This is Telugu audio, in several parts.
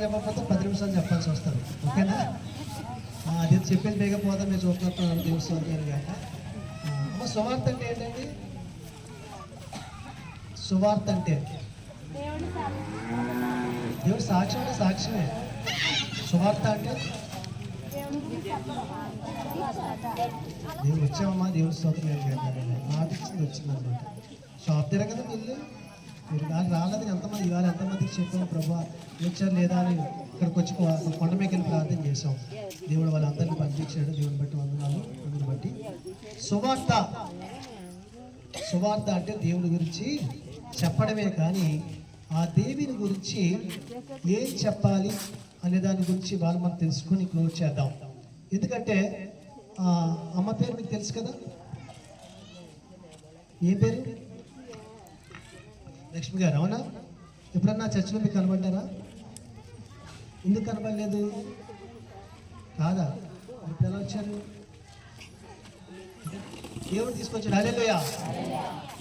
చెప్పకపోతే పది నిమిషాలు చెప్పాల్సి వస్తుంది ఓకేనా అది చెప్పేది బేగా పోతా మీరు చూస్తున్నట్టు తెలుస్తుంది గారు కాక అమ్మ సువార్త అంటే ఏంటండి సువార్త అంటే దేవుడు సాక్ష్యం అంటే సాక్ష్యమే సువార్త అంటే దేవుడు వచ్చామమ్మా దేవుడు స్తోత్రం గారు మాట ఇచ్చింది వచ్చింది అనమాట షాప్ కదా మీరు మీరు దాన్ని రాలేదు ఎంతమంది ఇవాళ ఎంతమందికి చెప్పాం ప్రభా లెక్చర్ లేదా అని ఇక్కడికి వచ్చి కొండ మీద వెళ్ళి ప్రార్థన చేసాం దేవుడు వాళ్ళందరినీ పంపించాడు దేవుని బట్టి వందనాలు అందుని బట్టి. సువార్త. సువార్త అంటే దేవుడి గురించి చెప్పడమే కానీ ఆ దేవిని గురించి ఏం చెప్పాలి అనే దాని గురించి వాళ్ళు మనం తెలుసుకొని క్లోజ్ చేద్దాం. ఎందుకంటే అమ్మ పేరు మీకు తెలుసు కదా? ఏ పేరు? లక్ష్మి గారు అవునా? ఎప్పుడన్నా చర్చిలో మీకు కనబడ్డారా? ఎందుకు కనబడలేదు? కాదా? ఇప్పుడు ఎలా వచ్చారు. దేవుడు తీసుకొచ్చాడు. అదేలోయా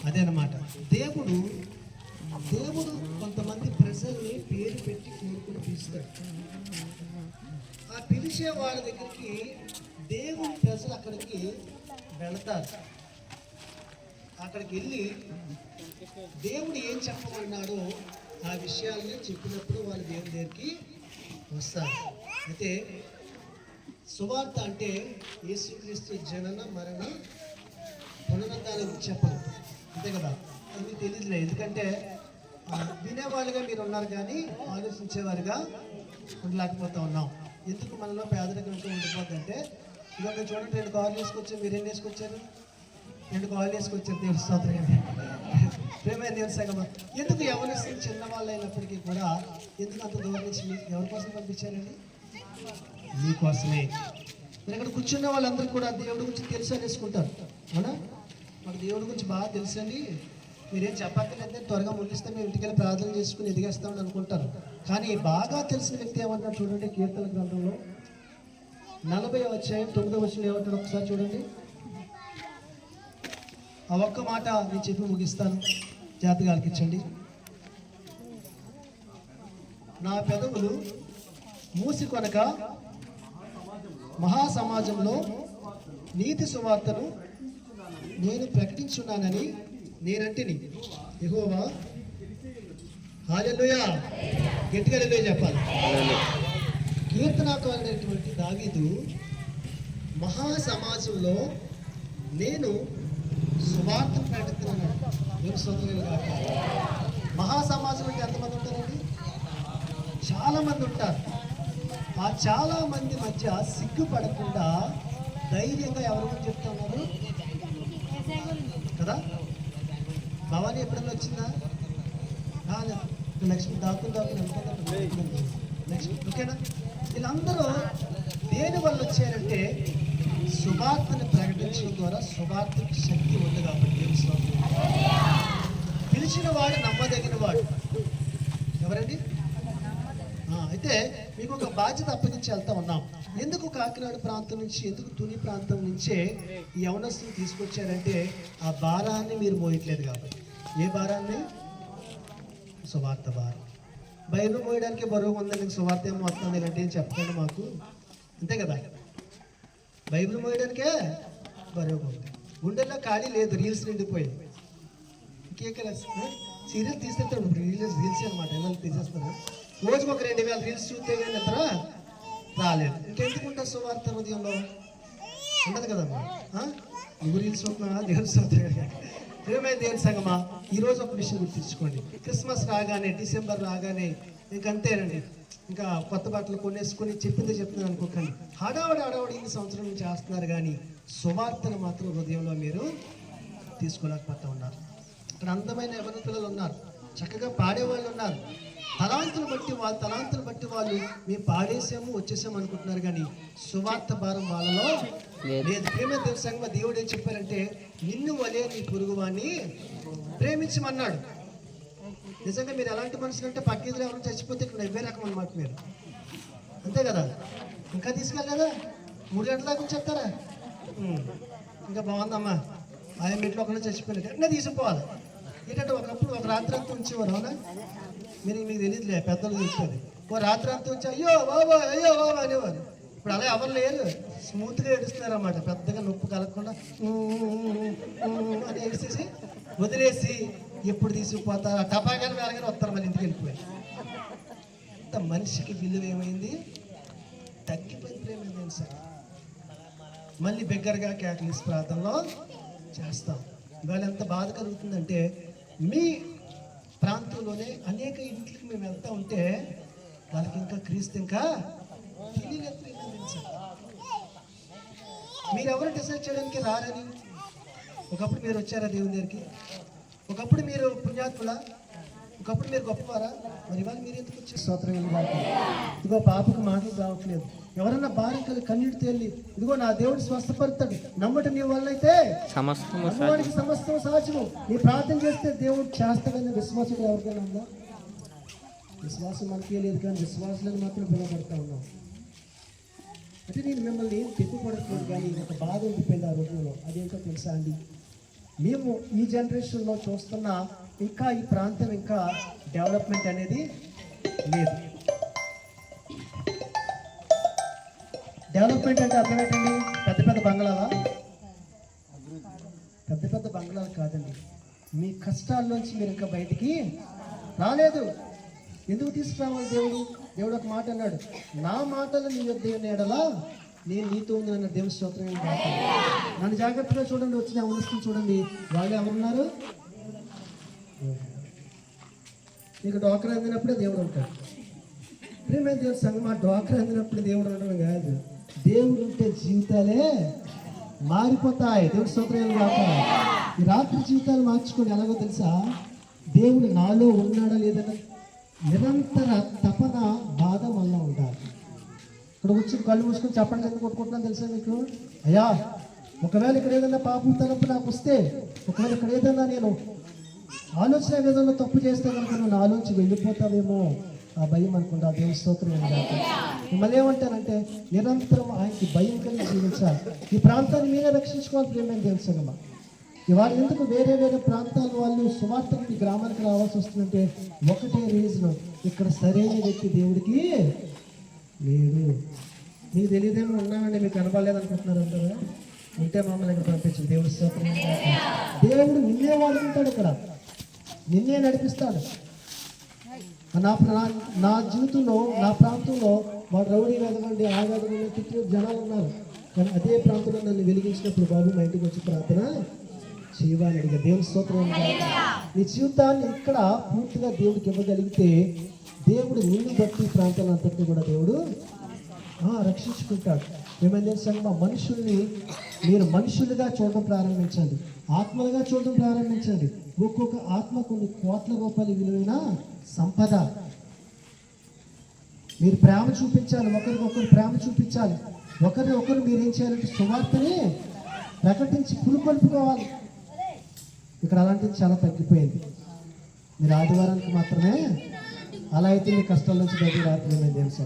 అదేనమాట దేవుడు దేవుడు కొంతమంది ప్రజల్ని పేరు పెట్టి కోరుకుని పిలుస్తాడు. ఆ పిలిచే వాళ్ళ దగ్గరికి దేవుడి ప్రజలు అక్కడికి వెళతారు. అక్కడికి వెళ్ళి దేవుడు ఏం చెప్పమన్నాడో ఆ విషయాలని చెప్పినప్పుడు వాళ్ళు దేవుని దగ్గరికి వస్తారు. అయితే సువార్త అంటే యేసుక్రీస్తు జనన మరణ పునరుద్ధానం గురించి చెప్పరు. అంతే కదా? అది తెలియదులే ఎందుకంటే వినేవాళ్ళుగా మీరు ఉన్నారు కానీ ఆలోచించేవారుగా ఉండలేకపోతా ఉన్నాం. ఎందుకు మనలో పేదరికంతో ఉండిపోద్దంటే? ఇదొక చూడండి రెండు కార్లు వేసుకొచ్చారు మీరు ఎన్ని వేసుకొచ్చారు? రెండు కాల్ వేసుకొచ్చారు దేవుడు స్తోత్రం ప్రేమే దేవుడు సగమ ఎందుకు ఎవరి చిన్న వాళ్ళు అయినప్పటికీ కూడా ఎందుకు అంత దూరం నుంచి ఎవరి కోసం పంపించారండి? మీకోసమే మరి ఇక్కడ కూర్చున్న వాళ్ళందరూ కూడా దేవుడి గురించి తెలుసు అనేసుకుంటారు. అవునా? మాకు దేవుడి గురించి బాగా తెలుసండి. మీరేం చెప్పక్కర్లేదంటే త్వరగా ముగిస్తే మేము ఇంటికి ప్రార్థన చేసుకుని ఎదిగేస్తామని అనుకుంటారు. కానీ బాగా తెలిసిన వ్యక్తి ఏమన్నా చూడండి కీర్తన గ్రంథంలో? నలభై అధ్యాయం తొమ్మిదో వచ్చిన ఏమంటాడు? ఒకసారి చూడండి. ఆ ఒక్క మాట నేను చెప్పి ముగిస్తాను. జాతకాలకి ఇచ్చండి. నా పెదవులు మూసి కొనక మహాసమాజంలో నీతి సువార్తను నేను ప్రకటించున్నానని నేనంటిని. ఎహోవా హాలెలుయా గట్టిగా హల్లెలూయా చెప్పాలి. కీర్తనాకారుడైనటువంటి దావీదు మహాసమాజంలో నేను సువార్త ప్రకటిస్తున్నాను నేను కాక మహాసమాజం అంటే ఎంతమంది ఉంటారండి? చాలా మంది ఉంటారు. ఆ చాలా మంది మధ్య సిగ్గుపడకుండా ధైర్యంగా ఎవరి గురించి చెప్తా ఉన్నారు? కదా? భవానీ ఎప్పుడన్నా వచ్చిందా? రాలేదు లక్ష్మి దాక్కుని దాక్కుని లక్ష్మి ఓకేనా? వీళ్ళందరూ దేని వల్ల వచ్చారంటే సువార్తని ప్రకటించడం ద్వారా శుభార్తకి శక్తి ఉంది కాబట్టి దేవుని స్తోత్రం. పిలిచిన వాడు నమ్మదగిన వాడు. ఎవరండి? అయితే మీకు ఒక బాధ్యత అప్పగించి వెళ్తా ఉన్నాం. ఎందుకు కాకినాడ ప్రాంతం నుంచి ఎందుకు తుని ప్రాంతం నుంచే ఈ తీసుకొచ్చారంటే ఆ భారాన్ని మీరు మోయట్లేదు కాబట్టి. ఏ భారాన్ని? సువార్త భారం. బయలు మోయడానికి బరువు ఉందని సువార్త ఏమో వస్తుంది అంటే చెప్పకండి మాకు. అంతే కదా? బైబిల్ మోయడానికే బరువుగా ఉంది. గుండెల్లో ఖాళీ లేదు రీల్స్ నిండిపోయింది ఇంకేం సీరియల్ తీసేస్తాడు. రీల్స్ రీల్స్ అనమాట ఎలా తీసేస్తారు రోజుకు ఒక రెండు వేల రీల్స్ చూస్తే కానీ నిద్ర రాలేదు ఇంకెందుకు ఉంటుంది సువార్త హృదయంలో? ఉండదు కదమ్మా నువ్వు రీల్స్ చూస్తున్నా దేవుని స్తోత్రం ప్రేమైన దేవుని సంగమా? ఈరోజు ఒక విషయం గుర్తించుకోండి. క్రిస్మస్ రాగానే డిసెంబర్ రాగానే ఇంకంతేనండి ఇంకా కొత్త బట్టలు కొనేసుకొని చెప్పిందే చెప్తున్నాను అనుకోకండి. హడావడి హడావడి ఇన్ని సంవత్సరం నుంచి చేస్తున్నారు కానీ సువార్తను మాత్రం హృదయంలో మీరు తీసుకోలేకపోతా ఉన్నారు. ఇక్కడ అందమైన ఎవరి పిల్లలు ఉన్నారు. చక్కగా పాడేవాళ్ళు ఉన్నారు. తలాంతులు బట్టి వాళ్ళ తలాంతులు బట్టి వాళ్ళు మేము పాడేసాము వచ్చేసాము అనుకుంటున్నారు కానీ సువార్త భారం వాళ్ళలో లేదు. ప్రేమ తెలుసంగా దేవుడు ఏం చెప్పారంటే నిన్ను వలే నీ పొరుగువాన్ని ప్రేమించమన్నాడు. నిజంగా మీరు ఎలాంటి మనుషులు అంటే పక్కీదులు ఎవరైనా చచ్చిపోతే ఇక్కడ నవ్వే రకం అనమాట మీరు. అంతే కదా? ఇంకా తీసుకెళ్ళి కదా మూడు గంటల దాకా చెప్తారా? ఇంకా బాగుందమ్మా. ఆయన ఇంట్లో ఒకళ్ళు చచ్చిపోయారు వెంటనే తీసుకుపోవాలి. ఏంటంటే ఒకప్పుడు ఒక రాత్రి అంతా ఉంచేవారు అవునా? మీరు మీకు తెలియదులే పెద్దలు తెలుస్తుంది ఓ రాత్రి అంతా ఉంచి అయ్యో బాబా అయ్యో బాబా అనేవారు. ఇప్పుడు అలా ఎవరు లేరు. స్మూత్గా ఏడుస్తున్నారు అన్నమాట పెద్దగా నొప్పి కలగకుండా అని ఏడిసేసి వదిలేసి ఎప్పుడు తీసుకుపోతా? టపాకాయలు వెళ్ళగానే వస్తారు మళ్ళీ ఇంటికి వెళ్ళిపోయి. అంత మనిషికి విలువ ఏమైంది? తగ్గిపోయింది ప్రేమ ఏమైంది సార్. మళ్ళీ బిగ్గరగా కేకలిస్ ప్రాంతంలో చేస్తాం. ఇవాళ ఎంత బాధ కలుగుతుందంటే మీ ప్రాంతంలోనే అనేక ఇంట్లకి మేము వెళ్తా ఉంటే వాళ్ళకి ఇంకా క్రీస్తు ఇంకా తెలియలేదు ప్రేమ సార్. మీరు ఎవరు డిసైడ్ చేయడానికి రారని? ఒకప్పుడు మీరు వచ్చారా దేవుని దగ్గరికి? ఒకప్పుడు మీరు పుణ్యాత్ములా? ఒకప్పుడు మీరు గొప్పవారా? మరి ఇవాళ మీరు ఎందుకు వచ్చే స్తోత్రం ఇదిగో పాపకు మాటలు రావట్లేదు. ఎవరన్నా భార్య కలిగి కన్నీటి తేలి ఇదిగో నా దేవుడు స్వస్థపడతాడు నమ్మటం నీ వల్ల అయితే సమస్తం సాధ్యము. నీ ప్రార్థన చేస్తే దేవుడు చేస్తాడని విశ్వాసుడు ఎవరికైనా ఉందా? విశ్వాసం మనకే లేదు కానీ విశ్వాసులను మాత్రం పిలువబడతా ఉన్నాం. అంటే నేను మిమ్మల్ని తిప్పుపడట్లేదు కానీ ఒక బాధ ఉండిపోయింది ఆ రోజుల్లో. అదేంటో తెలుసా అండి? మేము ఈ జనరేషన్లో చూస్తున్న ఇంకా ఈ ప్రాంతం ఇంకా డెవలప్మెంట్ అనేది లేదు. డెవలప్మెంట్ అంటే అర్థం ఏంటండి? పెద్ద పెద్ద బంగ్లాలా? పెద్ద పెద్ద బంగ్లాలు కాదండి. మీ కష్టాల్లోంచి మీరు ఇంకా బయటికి రాలేదు. ఎందుకు తీసుకురావాలి దేవుడు? దేవుడు ఒక మాట అన్నాడు నా మాటలు నీ దేవుని ఎడలా నేను నీతో ఉంది అన్న దేవుని స్తోత్రం నన్ను జాగ్రత్తగా చూడండి వచ్చిన అవనిస్తుంది చూడండి. వాళ్ళు ఎవరున్నారు? నీకు డాక్టర్ అందినప్పుడే దేవుడు ఉంటాడు. ప్రేమే దేవుడు సంగం ఆ డాక్టర్ అందినప్పుడు దేవుడు ఉండడం కాదు. దేవుడు ఉంటే జీవితాలే మారిపోతాయి. దేవుడు స్తోత్రాలు కాక ఈ రాత్రి జీవితాలు మార్చుకొని ఎలాగో తెలుసా? దేవుడు నాలో ఉన్నాడా లేదన్న నిరంతర తపన బాధ వల్ల ఉండాలి. ఇక్కడ వచ్చి కళ్ళు మూసుకొని చెప్పండి ఎందుకు కొట్టుకుంటున్నాను తెలుసా మీకు? అయ్యా ఒకవేళ ఇక్కడ ఏదైనా పాపం తలపు నాకు వస్తే ఒకవేళ ఇక్కడ ఏదైనా నేను ఆలోచన విధంగా తప్పు చేస్తే కనుక నేను నా ఆలోచన వెళ్ళిపోతావేమో. ఆ భయం అనుకుంటా ఆ దేవుని స్తోత్రం మళ్ళీ మిమ్మల్ని ఏమంటారంటే నిరంతరం ఆయనకి భయం కలిగి జీవించాలి. ఈ ప్రాంతాన్ని మీరే రక్షించుకోవాలి ప్రేమని తెలుసమ్మా ఇవాళ ఎందుకు వేరే వేరే ప్రాంతాల వాళ్ళు సువార్తకు ఈ గ్రామానికి రావాల్సి వస్తుందంటే ఒకటే రీజన్ ఇక్కడ సరైన వ్యక్తి దేవుడికి లేడు మీకు తెలియదేమో ఉన్నామండి మీకు కనపడలేదు అనుకుంటున్నారు అంటారా ఉంటే మమ్మల్ని పంపించండి. దేవుడి స్తోత్రం. దేవుడు నిన్నే వాడుకుంటాడు ఇక్కడ. నిన్నే నడిపిస్తాడు. నా ప్రా- నా జీవితంలో నా ప్రాంతంలో వాడు రౌడీ వెదగండి ఆ వెదగండి చుట్టూ జనాలు ఉన్నారు. కానీ అదే ప్రాంతంలో నన్ను వెలిగించినప్పుడు బాబు మా ఇంటికి వచ్చి ప్రార్థన చేయాలి అడిగా దేవుని స్తోత్రం. నీ జీవితాన్ని ఇక్కడ పూర్తిగా దేవుడికి ఇవ్వగలిగితే దేవుడు నిన్ను బట్టి ప్రాంతాలంతటిని కూడా దేవుడు ఆ, రక్షించుకుంటాడు. ఏమైనా చేస్తాము మా మనుషుల్ని మీరు మనుషులుగా చూడడం ప్రారంభించండి. ఆత్మలుగా చూడడం ప్రారంభించండి. ఒక్కొక్క ఆత్మ కొన్ని కోట్ల రూపాయల విలువైన సంపద. మీరు ప్రేమ చూపించాలి ఒకరికొకరు ప్రేమ చూపించాలి. ఒకరిని ఒకరు మీరు ఏం చేయాలంటే సువార్తని ప్రకటించి పురుకొల్పుకోవాలి ఇక్కడ అలాంటిది చాలా తగ్గిపోయింది. మీరు ఆదివారానికి మాత్రమే అలా అయితే మీ కష్టాల నుంచి బయటకు రాత్రి తెలుసు